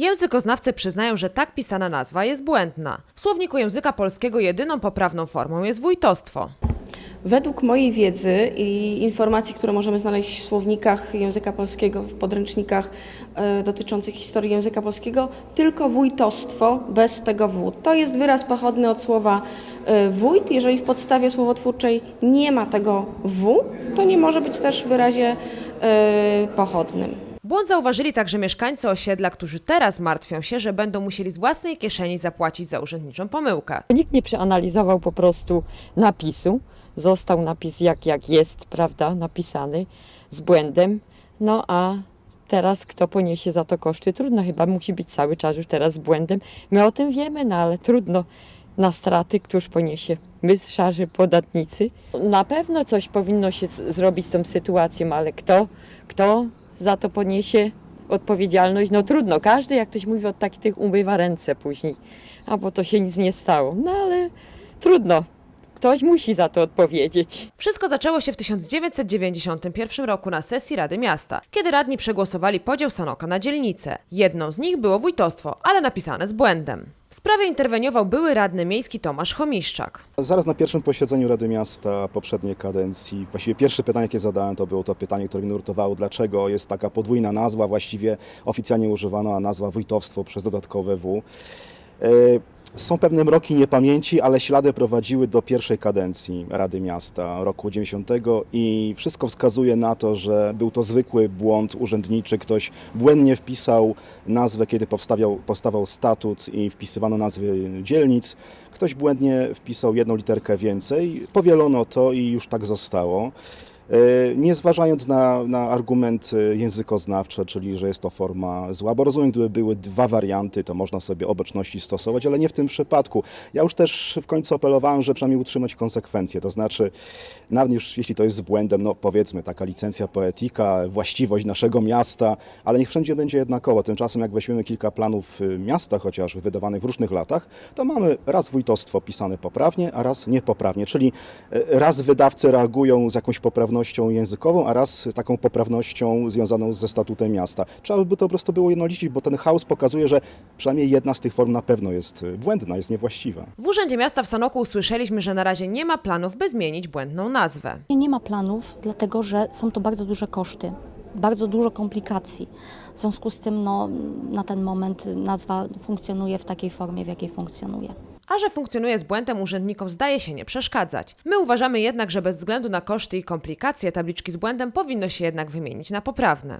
Językoznawcy przyznają, że tak pisana nazwa jest błędna. W słowniku języka polskiego jedyną poprawną formą jest wójtostwo. Według mojej wiedzy i informacji, które możemy znaleźć w słownikach języka polskiego, w podręcznikach e, dotyczących historii języka polskiego, tylko wójtostwo bez tego w. To jest wyraz pochodny od słowa e, wójt. Jeżeli w podstawie słowotwórczej nie ma tego w, to nie może być też w wyrazie e, pochodnym. Błąd zauważyli także mieszkańcy osiedla, którzy teraz martwią się, że będą musieli z własnej kieszeni zapłacić za urzędniczą pomyłkę. Nikt nie przeanalizował po prostu napisu. Został napis jak, jak jest, prawda, napisany z błędem. No a teraz kto poniesie za to koszty? Trudno, chyba musi być cały czas już teraz z błędem. My o tym wiemy, no ale trudno na straty, któż poniesie? My, szarzy podatnicy. Na pewno coś powinno się zrobić z tą sytuacją, ale kto, kto za to poniesie odpowiedzialność? No trudno, każdy, jak ktoś mówi, od takich tych umywa ręce później, a bo to się nic nie stało. No ale trudno, ktoś musi za to odpowiedzieć. Wszystko zaczęło się w 1991 roku na sesji Rady Miasta, kiedy radni przegłosowali podział Sanoka na dzielnice. Jedną z nich było wójtostwo, ale napisane z błędem. W sprawie interweniował były radny miejski Tomasz Chomiszczak. Zaraz na pierwszym posiedzeniu Rady Miasta poprzedniej kadencji, właściwie pierwsze pytanie, jakie zadałem, to było to pytanie, które mnie nurtowało, dlaczego jest taka podwójna nazwa, właściwie oficjalnie używana nazwa wójtowstwo przez dodatkowe W. Są pewne mroki niepamięci, ale ślady prowadziły do pierwszej kadencji Rady Miasta roku 90 i wszystko wskazuje na to, że był to zwykły błąd urzędniczy. Ktoś błędnie wpisał nazwę, kiedy powstawiał, powstawał statut i wpisywano nazwy dzielnic. Ktoś błędnie wpisał jedną literkę więcej, powielono to i już tak zostało. E, Nie zważając na, na argumenty językoznawcze, czyli że jest to forma zła, bo rozumiem, gdyby były dwa warianty, to można sobie obecności stosować, ale nie w tym przypadku. Ja już też w końcu apelowałem, że przynajmniej utrzymać konsekwencje, to znaczy, nawet już jeśli to jest z błędem, no powiedzmy taka licencja poetyka, właściwość naszego miasta, ale niech wszędzie będzie jednakowo. Tymczasem jak weźmiemy kilka planów y, miasta chociażby wydawanych w różnych latach, to mamy raz wójtostwo pisane poprawnie, a raz niepoprawnie, czyli y, raz wydawcy reagują z jakąś poprawnością językową, a raz z taką poprawnością związaną ze statutem miasta. Trzeba by to po prostu było jednolicić, bo ten chaos pokazuje, że przynajmniej jedna z tych form na pewno jest y, błędna, jest niewłaściwa. W Urzędzie Miasta w Sanoku usłyszeliśmy, że na razie nie ma planów, by zmienić błędną nazwę. Nie ma planów, dlatego że są to bardzo duże koszty, bardzo dużo komplikacji. W związku z tym no, na ten moment nazwa funkcjonuje w takiej formie, w jakiej funkcjonuje. A że funkcjonuje z błędem, urzędnikom zdaje się nie przeszkadzać. My uważamy jednak, że bez względu na koszty i komplikacje tabliczki z błędem powinno się jednak wymienić na poprawne.